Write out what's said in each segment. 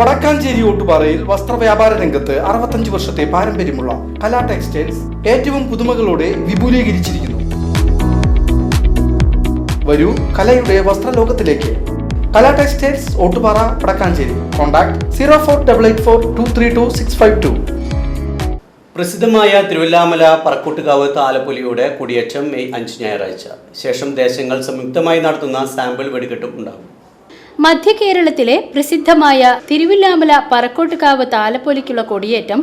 വടക്കാഞ്ചേരി ഓട്ടുപാറയിൽ വസ്ത്രവ്യാപാര രംഗത്ത് അറുപത്തഞ്ച് വർഷത്തെ പാരമ്പര്യമുള്ള കലാ ടെക്സ്റ്റൈൽസ് ഏറ്റവും പുതുമകളോടെ വിപുലീകരിച്ചിരിക്കുന്നു. വരൂ കലയുടെ വസ്ത്രലോകത്തിലേക്ക്. Kala textiles Ottupara Vadakkanchery. Contact zero four double eight four two three two six five two. പ്രസിദ്ധമായ തിരുവല്ലാമല പറക്കൂട്ടുകാവ് താലപ്പൊലിയുടെ കുടിയേറ്റം മെയ് അഞ്ച് ഞായറാഴ്ച. ശേഷം ദേശങ്ങൾ സംയുക്തമായി നടത്തുന്ന സാമ്പിൾ വെടിക്കെട്ടും ഉണ്ടാകും. മധ്യ കേരളത്തിലെ പ്രസിദ്ധമായ തിരുവില്ലാമല പറക്കോട്ടുകാവ് താലപ്പൊലിക്കുള്ള കൊടിയേറ്റം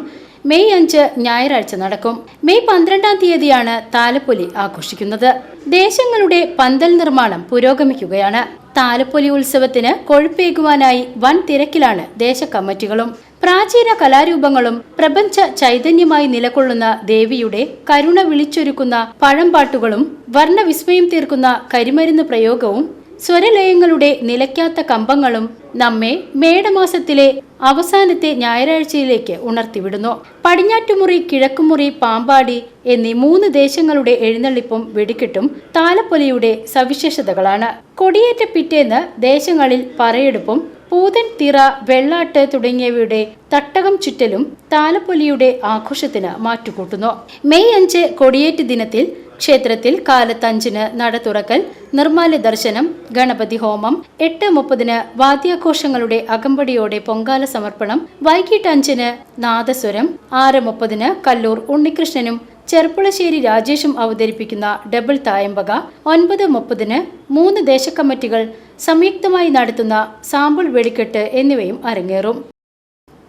മെയ് അഞ്ച് ഞായറാഴ്ച നടക്കും. മെയ് പന്ത്രണ്ടാം തീയതിയാണ് താലപ്പൊലി ആഘോഷിക്കുന്നത്. ദേശങ്ങളുടെ പന്തൽ നിർമ്മാണം പുരോഗമിക്കുകയാണ്. താലപ്പൊലി ഉത്സവത്തിന് കൊഴുപ്പേകുവാനായി വൻ തിരക്കിലാണ് ദേശകമ്മറ്റികളും പ്രാചീന കലാരൂപങ്ങളും പ്രപഞ്ച ചൈതന്യമായി നിലകൊള്ളുന്ന ദേവിയുടെ കരുണ വിളിച്ചൊരുക്കുന്ന പഴംപാട്ടുകളും വർണവിസ്മയം തീർക്കുന്ന കരിമരുന്ന് പ്രയോഗവും സ്വരലയങ്ങളുടെ നിലയ്ക്കാത്ത കമ്പങ്ങളും നമ്മെ മേടമാസത്തിലെ അവസാനത്തെ ഞായറാഴ്ചയിലേക്ക് ഉണർത്തിവിടുന്നു. പടിഞ്ഞാറ്റുമുറി കിഴക്കുമുറി പാമ്പാടി എന്നീ മൂന്ന് ദേശങ്ങളുടെ എഴുന്നള്ളിപ്പും വെടിക്കെട്ടും താലപ്പൊലിയുടെ സവിശേഷതകളാണ്. കൊടിയേറ്റ പിറ്റേന്ന് ദേശങ്ങളിൽ പറയെടുപ്പും പൂതൻ തിറ വെള്ളാട്ട് തുടങ്ങിയവയുടെ തട്ടകം ചുറ്റലും താലപ്പൊലിയുടെ ആഘോഷത്തിന് മാറ്റുകൂട്ടുന്നു. മെയ് അഞ്ച് കൊടിയേറ്റ് ദിനത്തിൽ ക്ഷേത്രത്തിൽ കാലത്തഞ്ചിന് നട തുറക്കൽ നിർമ്മാല്യ ദർശനം ഗണപതി ഹോമം എട്ട് മുപ്പതിന് വാദ്യാഘോഷങ്ങളുടെ അകമ്പടിയോടെ പൊങ്കാല സമർപ്പണം വൈകിട്ട് അഞ്ചിന് നാദസ്വരം ആറ് മുപ്പതിന് കല്ലൂർ ഉണ്ണികൃഷ്ണനും ചെർപ്പുളശ്ശേരി രാജേഷും അവതരിപ്പിക്കുന്ന ഡബിൾ തായമ്പക ഒൻപത് മുപ്പതിന് മൂന്ന് ദേശക്കമ്മിറ്റികൾ സംയുക്തമായി നടത്തുന്ന സാമ്പിൾ വെടിക്കെട്ട് എന്നിവയും അരങ്ങേറും.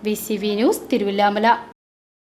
V C V news Thiruvilwamala.